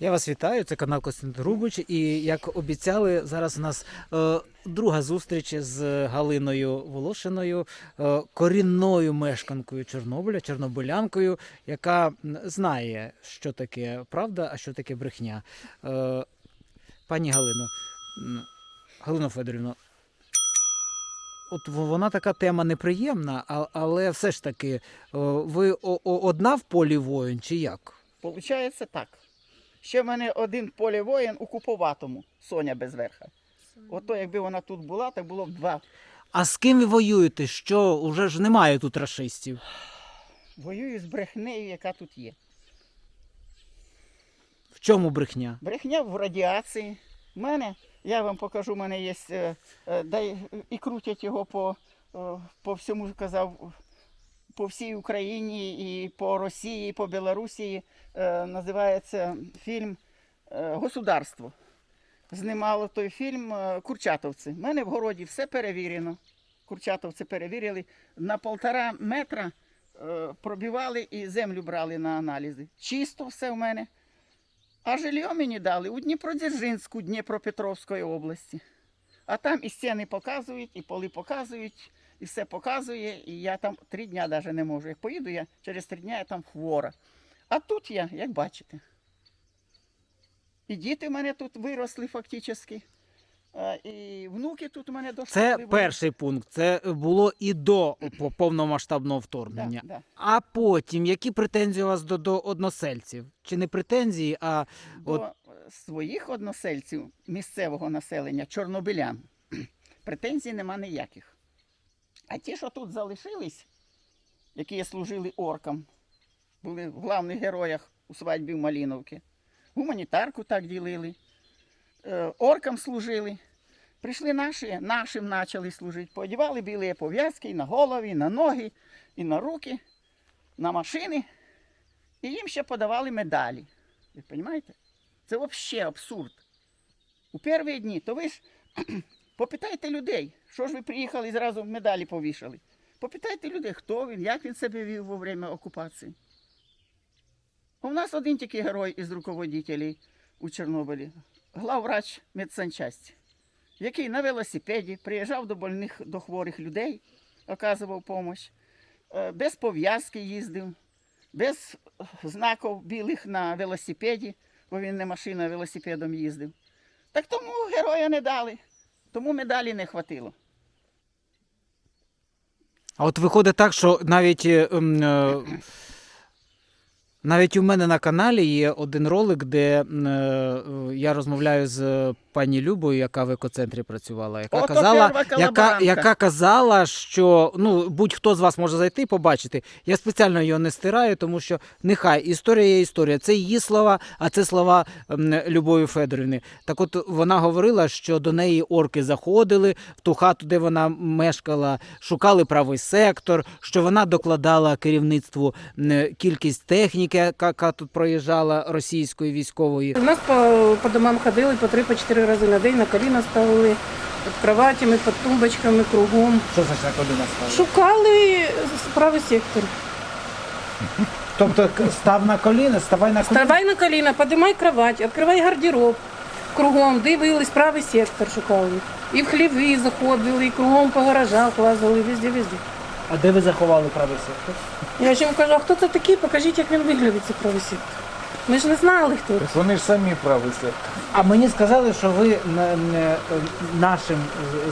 Я вас вітаю, це канал Костянтин Рубич. І як обіцяли, зараз у нас е, друга зустріч з Галиною Волошиною, е, корінною мешканкою Чорнобиля, чорнобилянкою, яка знає, що таке правда, а що таке брехня. Е, пані Галино, Галино Федорівно, от вона така тема неприємна, але все ж таки, е, ви одна в полі воїн чи як? Получається так. Ще в мене один поле воїн у Куповатому, Соня Безверха. Ото якби вона тут була, так було б два. А з ким ви воюєте? Що уже ж немає тут рашистів? Воюю з брехнею, яка тут є. В чому брехня? Брехня в радіації. В мене, я вам покажу, в мене є, е, е, дай, і крутять його по, е, по всьому, казав, по всій Україні, і по Росії, і по Білорусі. Е, Називається фільм е, Государство. Знімало той фільм е, Курчатовці. У мене в городі все перевірено. Курчатовці перевірили. На полтора метра е, пробивали і землю брали на аналізи. Чисто все в мене. А жилье мені дали у Дніпродзержинську Дніпропетровської області. А там і стіни показують, і поли показують, і все показує. І я там три дня навіть не можу. Як поїду, я через три дня я там хвора. А тут я, як бачите. І діти в мене тут виросли фактично. І внуки тут у мене до Це перший пункт. Це було і до повномасштабного вторгнення. да. А потім, які претензії у вас до, до односельців? Чи не претензії, а До От- е, своїх односельців місцевого населення, чорнобилян, претензій нема ніяких. А ті, що тут залишились, які служили оркам, були в главних героях у свадьбі в Маліновці, гуманітарку так ділили, е, оркам служили. Прийшли наші, нашим почали служити. Подівали білі пов'язки і на голові, і на ноги, і на руки, на машини. І їм ще подавали медалі. Ви розумієте? Це взагалі абсурд. У перші дні, то ви ж попитайте людей, що ж ви приїхали і зразу медалі повішали. Попитайте людей, хто він, як він себе вів во время окупації. У нас один тільки герой із руководителів у Чорнобилі, главврач медсанчасті, який на велосипеді приїжджав до больних, до хворих людей, оказував допомогу, без пов'язки їздив, без знаків білих на велосипеді, бо він не машиною, а велосипедом їздив. Так тому героя не дали, тому медалі не хватило. А от виходить так, що навіть, е, е, навіть у мене на каналі є один ролик, де е, я розмовляю з пані Любою, яка в екоцентрі працювала, яка Ото казала, перва яка, яка казала, що ну будь-хто з вас може зайти і побачити. Я спеціально його не стираю, тому що нехай історія є історія. Це її слова, а це слова м, Любові Федорівни. Так от вона говорила, що до неї орки заходили в ту хату, де вона мешкала, шукали правий сектор, що вона докладала керівництву м, кількість техніки, яка, яка тут проїжджала російської військової. У нас по, по домам ходили по 3-4 рази на день, на коліна ставили під кроватями, під тумбочками, кругом. Що значить на коліна став? Шукали правий сектор. Тобто став на коліна, ставай на Вставай на коліна, підіймай кровать, відкривай гардероб. Кругом дивились, правий сектор шукали. І в хліви заходили, і кругом по гаражах лазили, везде, везде. А де ви заховали правий сектор? Я ж їм кажу, а хто це такий? Покажіть, як він виглядить, цей правий сектор. Ми ж не знали, хто це. Так вони ж самі сектор. А мені сказали, що ви не, не, нашим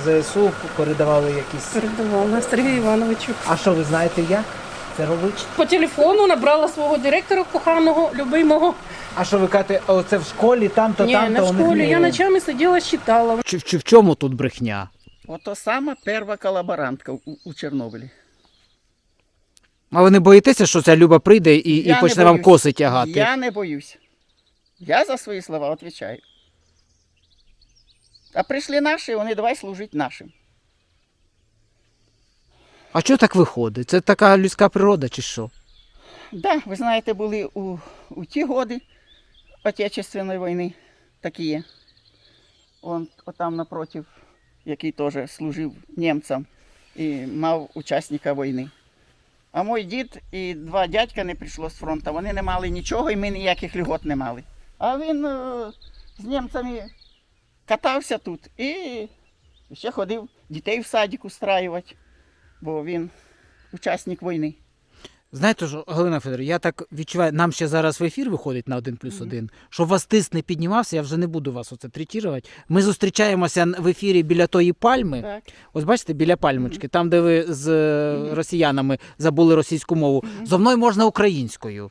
ЗСУ передавали якісь. Передавав на Сергію Івановичу. А що ви знаєте як? Це робить? По телефону набрала свого директора коханого, любимого. А що ви кажете, оце в школі, там-то, Ні, там-то на у них школі. не- Я ночами сиділа, читала. Чи, чи в чому тут брехня? Ото сама перша колаборантка у, у Чорнобилі. А ви не боїтеся, що ця Люба прийде і, і Я не почне вам боюсь. коси тягати? Я не боюсь. Я за свої слова відповідаю. А прийшли наші, вони давай служити нашим. А що так виходить? Це така людська природа, чи що? Да, ви знаєте, були у, у ті годи Отечественної війни такі є. Он отам напротив, який теж служив німцям і мав учасника війни. А мій дід і два дядька не прийшло з фронту. Вони не мали нічого і ми ніяких льгот не мали. А він е, з німцями катався тут і ще ходив дітей в садик устраювати, бо він учасник війни. Знаєте що, Галина Федорівна, я так відчуваю, нам ще зараз в ефір виходить на 1 плюс 1, що вас тиск не піднімався, я вже не буду вас оце третірувати. Ми зустрічаємося в ефірі біля тої пальми. Так. Ось бачите, біля пальмочки, там, де ви з е, росіянами забули російську мову. Зо мною можна українською.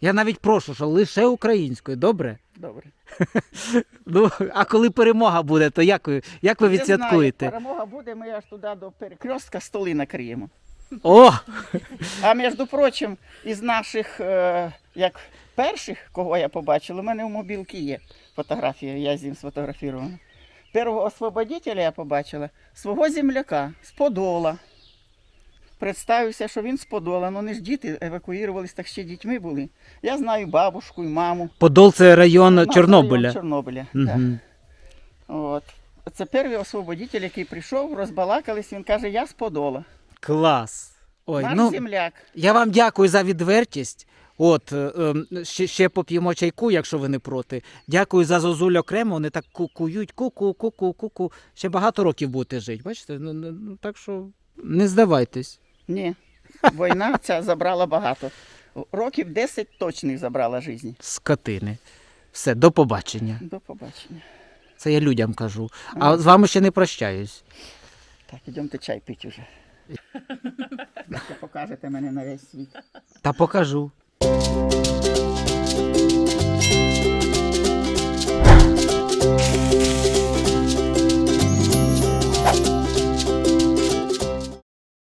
Я навіть прошу, що лише українською, добре? Добре. Ну, а коли перемога буде, то як ви, як ви відсвяткуєте? Перемога буде, ми аж туди до перекрестка столи накриємо. О! А між прочим, із наших, е, як перших, кого я побачив, у мене в мобілці є фотографія, я з ним сфотографував. Першого освободителя я побачила свого земляка з Подола. Представився, що він з Подола, ну не ж діти евакуювалися, так ще дітьми були. Я знаю бабушку і маму. Подол це район Наш Чорнобиля. район Чорнобиля. Угу. От. Це перший освободитель, який прийшов, розбалакались, він каже, я з Подола. Клас. Ой, Наш ну, земляк. Я вам дякую за відвертість. От е, ем, ще, ще поп'ємо чайку, якщо ви не проти. Дякую за зозуль окремо. Вони так кукують, ку-ку, ку-ку, ку-ку. Ще багато років будете жити. Бачите? Ну, ну, ну, так що не здавайтесь. Ні. Війна ця забрала багато. Років 10 точних забрала житті. Скотини. Все, до побачення. До побачення. Це я людям кажу. А з вами ще не прощаюсь. Так, ідемте чай пити вже. Покажете мене на весь світ. Та покажу.